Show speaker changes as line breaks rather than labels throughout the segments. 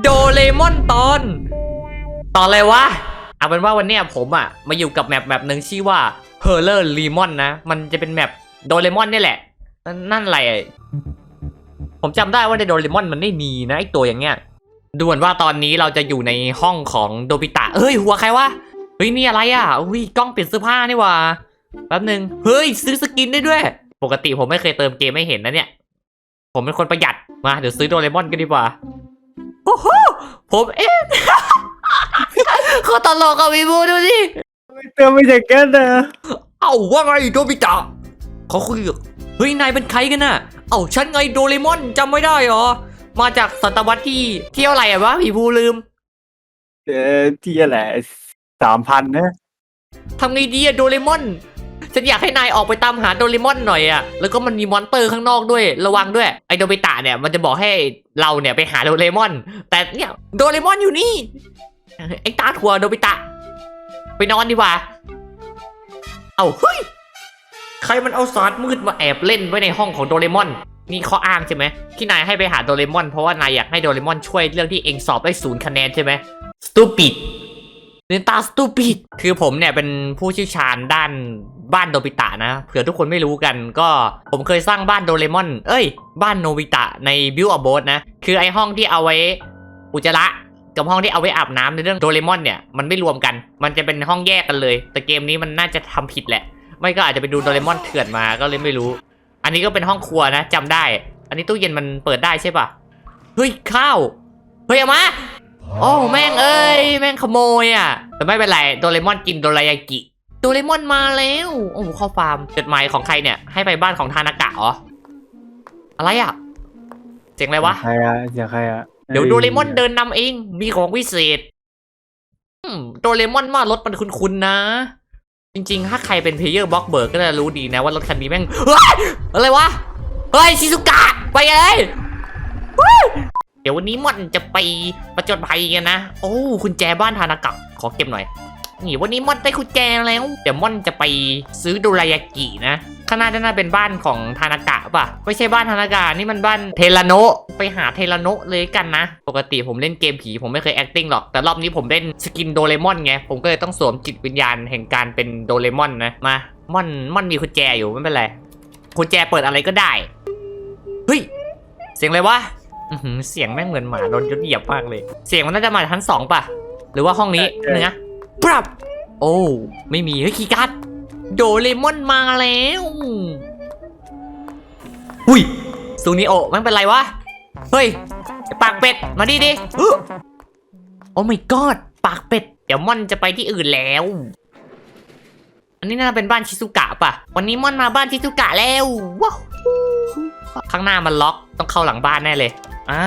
โดเรมอนตอน ตอนอะไรวะ เอาเป็นว่าวันเนี้ยผมอะมาอยู่กับแมปแมปหนึ่งชื่อว่า p e r l e r l e m o n นนะ มันจะเป็นแมปโดเรมอนนี่แหละ นั่นอะไร ผมจำได้ว่าในโดเรมอนมันไม่มีนะไอตัวอย่างเงี้ย ดูเหมือนว่าตอนนี้เราจะอยู่ในห้องของโดบิตะเฮ้ย หัวใครวะ เฮ้ยนี่อะไรอะอุ้ยกล้องเปลี่ยนเสื้อผ้านี่หว่าแป๊บหนึ่งเฮ้ย ซื้อสกินได้ด้วย ปกติผมไม่เคยเติมเกมไม่เห็นนะเนี่ย ผมเป็นคนประหยัด มาเดี๋ยวซื้อโดเรมอนกันดีกว่า โอ้โหผมเองเขาตลกกับวีบูดูสิ
เติมไม่จากกันนะ
เอ้าว่าไงโดบิตะเขาคุยกับเฮ้ยนายเป็นใครกันน่ะ เอ้าฉันไงโดเรมอนจำไม่ได้เหรอ มาจากศตวรรษที่เที่ยวอะไรอะวะวีบูลืม
เออที่อะไรสามพันนะ
ทำไงดีอะโดเรมอน ฉันอยากให้นายออกไปตามหาโดเรมอนหน่อยอะแล้วก็มันมีมอนเตอร์ข้างนอกด้วยระวังด้วยไอโดบิตะเนี่ยมันจะบอกให้เราเนี่ยไปหาโดเรมอน แต่เนี่ยโดเรมอนอยู่นี่ไอตาถั่วโดบิตะไปนอนดีกว่า เอาเฮ้ยใครมันเอาซอสมืดมาแอบเล่นไว้ในห้องของโดเรมอน นี่ข้ออ้างใช่ไหมที่นายให้ไปหาโดเรมอนเพราะว่านายอยากให้โดเรมอนช่วยเรื่องที่เองสอบได้ศูนย์คะแนนใช่ไหม stupid เนตาสตูปิดคือผมเนี่ยเป็นผู้เชี่ยวชาญด้านบ้านโดบิตะนะเผื่อทุกคนไม่รู้กันก็ผมเคยสร้างบ้านโดเรมอน เอ้ย บ้านโนบิตะในบิวอ b โบสนะ คือไอห้องที่เอาไว้อุจจาระกับห้องที่เอาไว้อาบน้ำในเรื่องโดเรมอนเนี่ยมันไม่รวมกัน มันจะเป็นห้องแยกกันเลย แต่เกมนี้มันน่าจะทำผิดแหละ ไม่ก็อาจจะไปดูโดเรมอนเถื่อนมาก็เลยไม่รู้ อันนี้ก็เป็นห้องครัวนะจำได้ อันนี้ตู้เย็นมันเปิดได้ใช่ปะเฮ้ยข้าวเฮ้ยเอามา โอ้แม่งเอ้ยแม่งขโมยอะ แต่ไม่เป็นไรโดเรมอนกินโดรายากิโดเรมอนมาแล้วโอ้โหเข้าฟาร์มจดหมายของใครเนี่ย ให้ไปบ้านของทานากะเหรออะไรอะเสียงอะไรวะ
ใครอะจากใครอะ
เดี๋ยวโดเรมอนเดินนำเองมีของวิเศษอืมโดเรมอนว่ารถมันคุ้นๆนะ จริงๆ ถ้าใครเป็นเพลเยอร์บล็อกเบิร์กก็จะรู้ดีนะว่ารถคันนี้แม่งเฮ้ยอะไรวะเฮ้ยชิซุกะไปเลย เดี๋ยววันนี้ม่อนจะไปประจนภัยกันนะ โอ้คุณแจบ้านทานากะขอเก็บหน่อย นี่วันนี้ม่อนได้คุณแจแล้ว เดี๋ยวม่อนจะไปซื้อโดรายากินะข้างหน้าด้านหน้าเป็นบ้านของทานากะป่ะ ไม่ใช่บ้านทานากะนี่มันบ้านเทลโนะไปหาเทลโนะเลยกันนะ ปกติผมเล่นเกมผีผมไม่เคย acting หรอก แต่รอบนี้ผมเล่นสกินโดเรมอนไง ผมก็เลยต้องสวมจิตวิญญาณแห่งการเป็นโดเรมอนนะ มา ม่อน ม่อนมีกุญแจอยู่ไม่เป็นไรกุญแจเปิดอะไรก็ได้ เฮ้ย เสียงอะไรวะ เสียงแม่งเหมือนหมาโดนยศเหยียบมากเลย เสียงมันน่าจะมาจากชั้นสองป่ะ หรือว่าห้องนี้นึงนะปรับ โอ้ไม่มีเฮ้ยคีย์การ์ดโดเรมอนมาแล้วอุ้ยซูนิโอมันเป็นไรวะ เฮ้ยไอ้ปากเป็ด มาดิดิโอ้ my god ปากเป็ด เดี๋ยวม่อนจะไปที่อื่นแล้ว อันนี้น่าจะเป็นบ้านชิซุกะป่ะ วันนี้ม่อนมาบ้านชิซุกะแล้วว้าวข้างหน้ามันล็อก ต้องเข้าหลังบ้านแน่เลย อ่า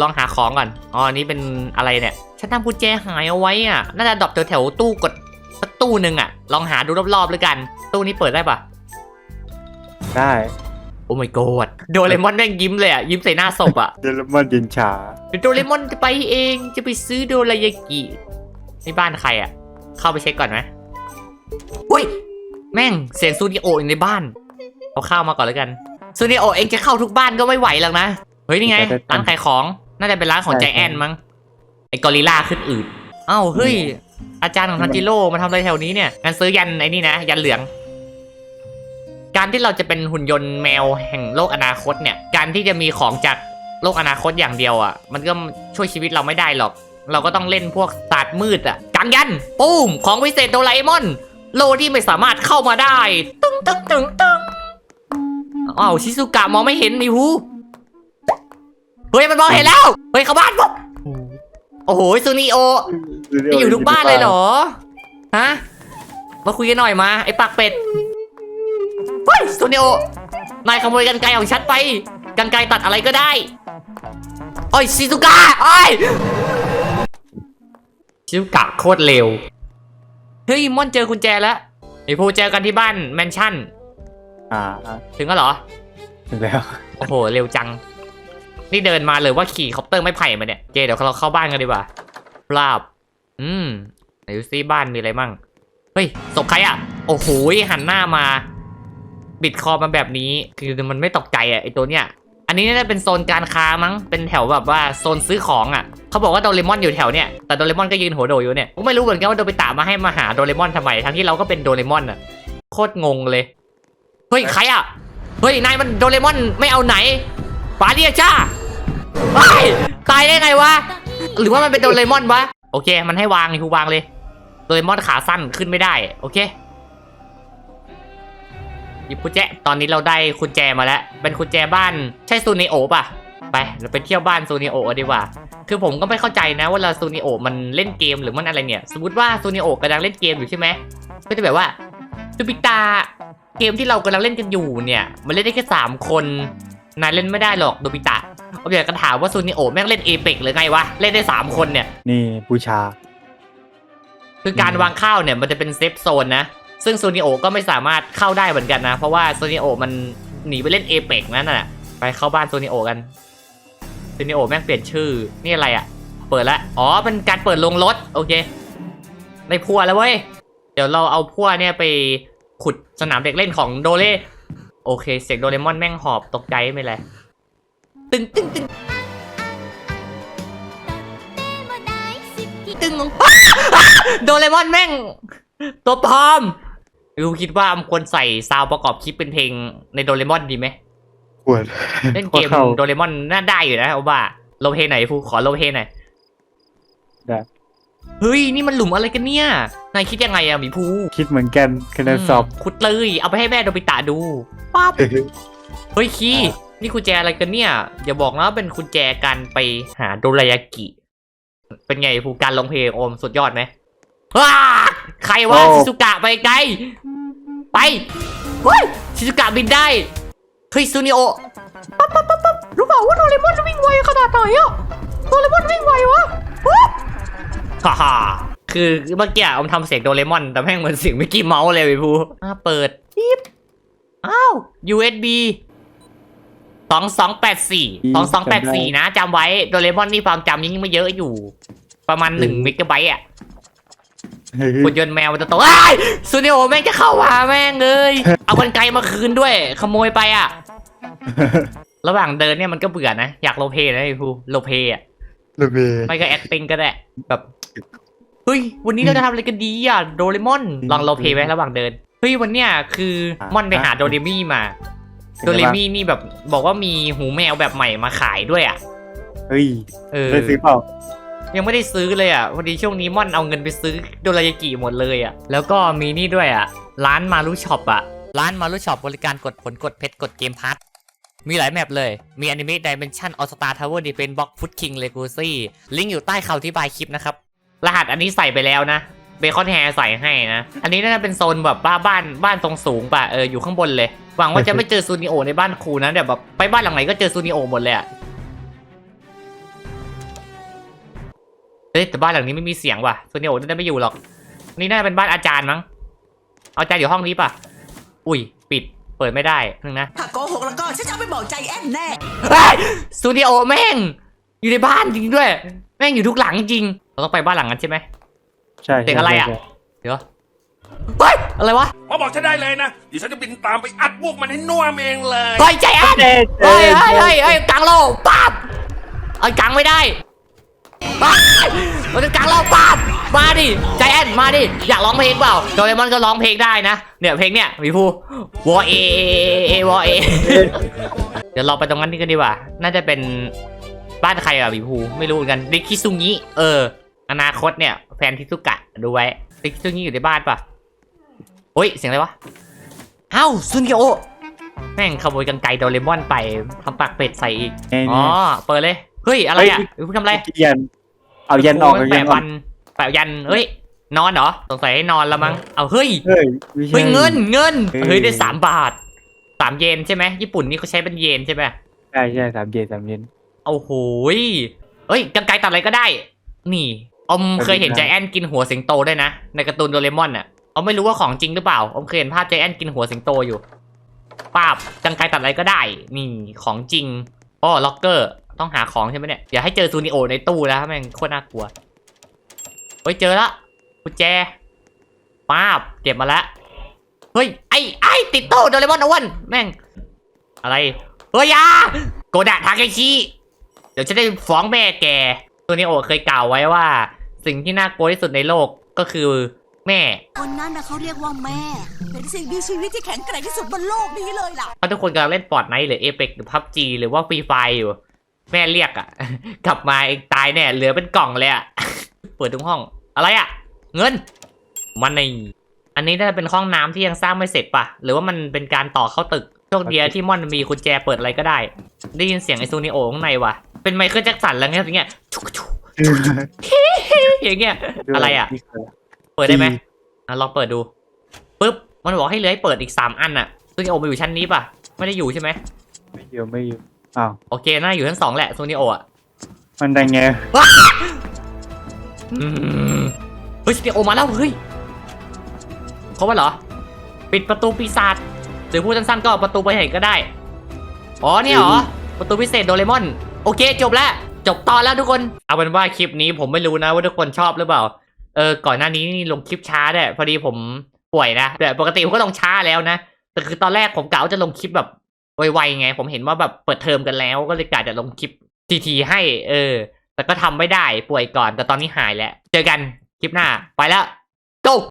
ลองหาของก่อนอ๋ออันนี้เป็นอะไรเนี่ยฉันทำกุญแจหายเอาไว้อะน่าจะดรอปแถวๆตู้กดสักตู้หนึ่งอะ ลองหาดูรอบๆเลยกัน ตู้นี้เปิดได้ปะ
ได้
โอ้ my god โดเรมอนแม่งยิ้มเลยอะยิ้มใส่หน้าศพอะ
โดเรมอนเย็นชา
เดี๋ยวโดเรมอนจะไปเองจะไปซื้อโดรายากินี่บ้านใครอะ เข้าไปเช็คก่อนไหมอุ้ยแม่งเสียงซูนิโออยู่ในบ้าน เอาข้าวมาก่อนแล้วกันซูนิโอเองจะเข้าทุกบ้านก็ไม่ไหวหรอกนะเฮ้ยนี่ไงร้านขายของ น่าจะเป็นร้านของใจแอนมั้ง ไอ้กอริลลาขึ้นอืดเอ้าเฮ้ย อาจารย์ของทันจิโร่มาทำอะไรแถวนี้เนี่ยงั้นซื้อยันไอ้นี่นะ ยันเหลือง การที่เราจะเป็นหุ่นยนต์แมวแห่งโลกอนาคตเนี่ย การที่จะมีของจากโลกอนาคตอย่างเดียวอะ มันก็ช่วยชีวิตเราไม่ได้หรอก เราก็ต้องเล่นพวกศาสตร์มืดอะกางยันปุ้ม ของวิเศษโดราเอมอน โลที่ไม่สามารถเข้ามาได้ ตึ้งตึ้งตึ้งตึ้งอ้าวชิซุกะมองไม่เห็นมีหู เฮ้ยมันมองเห็นแล้วเฮ้ยเข้าบ้านปุ๊บโอ้โหซูนิโอจะอยู่ทุกบ้านเลยเหรอฮะมาคุยกันหน่อยมาไอ้ปากเป็ดเฮ้ยสตูดิโอนายขโมยกันไกรของฉันไปกันไกรตัดอะไรก็ได้โอ้ยชิซุกะโอ้ยชิซุกะโคตรเร็วเฮ้ยม่อนเจอกุญแจแล้วไอ้พูเจอกันที่บ้านแมนชั่น
อ่า
ถึงแล้วเหรอ
ถึงแล้ว
โอ้โห เร็วจัง นี่เดินมาเลยว่าขี่คอปเตอร์ไม่ไผ่มาเนี่ยเจเดี๋ยวเราเข้าบ้านกันดีกว่าปราบ อืมไหนดูซิบ้านมีอะไรมั่ง เฮ้ยศพใครอะ โอ้โหหันหน้ามา บิดคอมาแบบนี้ คือมันไม่ตกใจอะไอตัวเนี้ย อันนี้น่าจะเป็นโซนการค้ามั้ง เป็นแถวแบบว่าโซนซื้อของอะ เขาบอกว่าโดเรมอนอยู่แถวเนี้ย แต่โดเรมอนก็ยืนหัวโดอยู่เนี่ยไม่รู้เหมือนกันว่าโดบิตะมาให้มาหาโดเรมอนทำไม ทั้งที่เราก็เป็นโดเรมอนอะ โคตรงงเลย เฮ้ยใครอะ เฮ้ยนายมันโดเรมอนไม่เอาไหนปาเดียจ้า ไอ้ยตายได้ไงวะ หรือว่ามันเป็นโดเรมอนวะ โอเค มันให้วางคูวางเลย โดเรมอนขาสั้นขึ้นไม่ได้ โอเคหยิบกุญแจ ตอนนี้เราได้กุญแจมาแล้ว เป็นกุญแจบ้าน ใช่ซูนิโอป่ะ ไป เราไปเที่ยวบ้านซูนิโอดีกว่า คือผมก็ไม่เข้าใจนะว่าเราซูนิโอมันเล่นเกมหรือมันอะไรเนี่ย สมมติว่าซูนิโอกำลังเล่นเกมอยู่ใช่ไหมก็จะแบบว่าจูปิตาเกมที่เรากำลังเล่นกันอยู่เนี่ย มันเล่นได้แค่สามคน นายเล่นไม่ได้หรอกโดบิตะ ผมอยากจะถามว่าซูนิโอแม่งเล่นเอเปกหรือไงวะ เล่นได้สามคนเนี่ย
นี่บูชา
คือการวางข้าวเนี่ยมันจะเป็นเซฟโซนนะ ซึ่งโซนิโอก็ไม่สามารถเข้าได้เหมือนกันนะ เพราะว่าโซนิโอมันหนีไปเล่นเอเปกนั่นน่ะไปเข้าบ้านโซนิโอกันโซนิโอแม่งเปลี่ยนชื่อ นี่อะไรอะ่ะ เปิดละอ๋อเป็นการเปิดลงรถโอเคได้พัวแล้วเว้ย เดี๋ยวเราเอาพัวเนี่ยไปขุดสนามเด็กเล่นของโดเล่โอเค เสียงโดเรมอนแม่งหอบตกใจไม่เป็นไร ตึงตึงตึงตึงลงโดเรมอนแม่ง ตัวปลอมยูคิดว่ามันควรใส่ซาวประกอบคลิปเป็นเพลงในโดเรมอนดีไหม
ปวด
เล่นเกมโดเรมอนน่าได้อยู่นะเอาว่าโลเพไหนฟูขอโลเพหน่อย
ได้
เฮ้ย นี่มันหลุมอะไรกันเนี่ย นายคิดยังไงอะหมีภู
คิดเหมือนกันคะแนนสอบ
ขุดเลย เอาไปให้แม่โดบิตะดูปั๊บเฮ้ยคี นี่กุญแจอะไรกันเนี่ย อย่าบอกนะว่าเป็นกุญแจการไปหาโดรายากิ เป็นไงภูการลงเพลงโอมสุดยอดไหมว้าใครวะชิซุกะไปไกล ไปเฮ้ยชิซุกะบินได้เฮ้ยซูนิโอปั๊บปั๊บปั๊บปั๊บรู้เปล่าว่าโดเรมอนวิ่งไวขนาดไหนอะโดเรมอนวิ่งไววะปุ๊บฮ่าฮ่าคือเมื่อกี้ผมทำเสียงโดเรมอนแต่แม่งเหมือนเสียงมิกกี้เมาส์เลยพี่ภูอ่าเปิดปิ๊บอ้าว USB สองสองแปดสี่สองสองแปดสี่นะจำไว้โดเรมอนนี่ความจำยังไม่เยอะอยู่ ประมาณหนึ่งเมกะไบต์อะหุ่นยนต์แมวมันจะโตไอ้ยซูนิโอแม่งจะเข้ามาแม่งเลยเอากันไกลมาคืนด้วย ขโมยไปอะ ระหว่างเดินเนี่ยมันก็เบื่อนะ อยากโลเพนะไอ้ภูโลเพอะ
ระเบิด
ไม่ก็แอคติ้งก็ได้แบบเฮ้ยวันนี้เราจะทำอะไรกันดีอะโดเรมอนลองโลเพไหมระหว่างเดินเฮ้ยวันเนี้ยคือม่อนไปหาโดเรมี่มา โดเรมี่นี่แบบบอกว่ามีหูแมวแบบใหม่มาขายด้วยอะ
เฮ้ย
เออ
ได้ซื้อเปล่า
ยังไม่ได้ซื้อเลยอะพอดีช่วงนี้ม่อนเอาเงินไปซื้อโดรายากิหมดเลยอะ แล้วก็มีนี่ด้วยอะ ร้านมารุช็อปอะ ร้านมารุช็อปบริการกดผลกดเพชรกดเกมพัทมีหลายแมปเลย มีอนิเมะดิเมนชั่นออสตาทาวเวอร์ดีเป็นบ็อกฟุตคิงเลกูซี่ ลิงก์อยู่ใต้คำอธิบายคลิปนะครับ รหัสอันนี้ใส่ไปแล้วนะ เบคอนแฮร์ใส่ให้นะ อันนี้น่าจะเป็นโซนแบบบ้าบ้านบ้านตรงสูงป่ะ เอออยู่ข้างบนเลย หวังว่าจะไม่เจอซูนิโอในบ้านครูนะเดี๋ยวแบบไปบ้านหลังไหนก็เจอซูนิโอหมดเลยอะเฮ้ยแต่บ้านหลังนี้ไม่มีเสียงว่ะซูนิโอน่าจะไม่อยู่หรอก นี่น่าจะเป็นบ้านอาจารย์มั้งเอาอาจารย์อยู่ห้องนี้ป่ะ อุ้ย ปิด เปิดไม่ได้นึงนะ
ถ้าโกหกแล้วก็ฉันจะเอาไปบอกใจแอนแน่
เฮ้ยสตูดิโอแม่ง อยู่ในบ้านจริงด้วย แม่งอยู่ทุกหลังจริง เราต้องไปบ้านหลังนั้นใช่ไหม
ใช่
เด็กอะไรอะ
ใช่
เดี๋ยวเฮ้ยอะไรวะ
มาบอกฉันได้เลยนะ เดี๋ยวฉันจะบินตามไปอัดพวกมันให้น่วมเองเลย
เฮ้ยใจแอน
ใช่
เฮ้ย
ใช่
เฮ้ยเฮ้ยเฮ้ยกลางโลปั๊บเอ้ยกลางไม่ได้ปั๊บมันจะกลางโลปั๊บมาดิใจแอนมาดิอยากร้องเพลงเปล่าโดเรมอนก็ร้องเพลงได้นะ เนี่ยเพลงเนี่ยมีผู้วอเอเอวอเอเดี๋ยวเราไปตรงนั้นนี่กันดีกว่า น่าจะเป็นบ้านใครอะบีภูไม่รู้เหมือนกันดิคิซุงิเออ อนาคตเนี่ย แฟนทิซุกะดูไว้ดิคิซุงิอยู่ในบ้านปะโอ้ยเสียงอะไรวะเอ้าซุนเกโอแม่งขโมยกันไกรโดเรมอนไปทำปากเป็ดใส่อีก
ไอ้
อ๋อ
นี่
เปิดเลยเฮ้ยอะไรอะบีภูทำอะไร
ยันเอายันออก
โย
เอายั
แปะ
นออ
วั
ก
นแปะยันเฮ้ยนอนเหรอสงสัยให้นอนแล้วมั้งเอาเฮ้ย
เฮ้ยไม่ใช่
เฮ้ยเงินเงิน
เฮ้ย
เฮ้ยได้สามบาทสามเยนใช่ไหมญี่ปุ่นนี่เขาใช้เป็นเยนใช่ไหม
ใช่ใช่สามเย็นสามเย็น
โอ้โหยเอ้ยกันไกรตัดอะไรก็ได้ นี่ อมเคยเห็น
ได้
ใจแอนกินหัวสิงโตด้วยนะ ในการ์ตูนโดเรมอนอะอมไม่รู้ว่าของจริงหรือเปล่าอมเคยเห็นภาพใจแอนกินหัวสิงโตอยู่ป้าบกันไกรตัดอะไรก็ได้ นี่ของจริงอ๋อล็อกเกอร์ ต้องหาของใช่ไหมเนี่ยอย่าให้เจอซูนิโอในตู้แล้วแม่งโคตรน่ากลัวเฮ้ยเจอละกุญแจป้าบเก็บมาละเฮ้ยไอ้ไอ้ติดโต๊ะโดเรมอนนะอ้วันแม่ง อะไรเฮ้ยอยาโกดะทาเคชิเดี๋ยวฉันได้ฟ้องแม่แกตัวนี้โอเคยกล่าวไว้ว่า สิ่งที่น่ากลัวที่สุดในโลกก็คือแม่
คนนั้นนะเขาเรียกว่าแม่ เป็นสิ่งมีชีวิตที่แข็งแกร่งที่สุดบนโลกนี้เลยล่ะ
เพราะทุกคนกำลังเล่นฟอร์ดไนท์หรือเอ e ปหรือพับจีหรือว่าฟรีไฟอยู่ แม่เรียกอะ่ะ กลับมาเองตายแน่เหลือเป็นกล่องเลยอะ่ะ เปิดทุกห้อง อะไรอะ่ะ เงิน มันใน อันนี้น่าจะเป็นห้องน้ำที่ยังสร้างไม่เสร็จปะหรือว่ามันเป็นการต่อเข้าตึกโชคดีที่ม่อนมีกุญแจเปิดอะไรก็ได้ ได้ยินเสียงไอซูนิโอข้างในว่ะ เป็นไมเคิลแจ็คสันแล้วเงี้ยอย่างเงี้ยชุกชุก อย่างเงี้ย อะไรอะเปิดได้ไหมอะลองเปิดดูปุ๊บ มันบอกให้เหลือให้เปิดอีกสามอันอะซูนิโอมาอยู่ชั้นนี้ปะไม่ได้อยู่ใช่ไหม
ไม่อยู่ไม่อยู่ อ้าว
โอเค น่าอยู่ชั้นสองแหละโซนิโออะ
มันได้ไง
อืมเฮ้ยโซนิโอมาแล้วเฮ้ยเขาว่าเหรอ ปิดประตูปีศาจหรือพูดสั้นๆก็ประตูไปไหนก็ได้ อ๋อเนี่ยเหรอ ประตูพิเศษโดเรมอน โอเคจบแล้ว จบตอนแล้วทุกคน เอาเป็นว่าคลิปนี้ผมไม่รู้นะว่าทุกคนชอบหรือเปล่า เออ ก่อนหน้านี้ลงคลิปช้าเนี่ยพอดีผมป่วยนะ แต่ปกติผมก็ลงช้าแล้วนะ แต่คือตอนแรกผมกะว่าจะลงคลิปแบบไวๆไง ผมเห็นว่าแบบเปิดเทอมกันแล้ว ก็เลยกะจะลงคลิปทีๆให้ เออ แต่ก็ทำไม่ได้ป่วยก่อน แต่ตอนนี้หายแล้ว เจอกันคลิปหน้า ไปแล้วจบ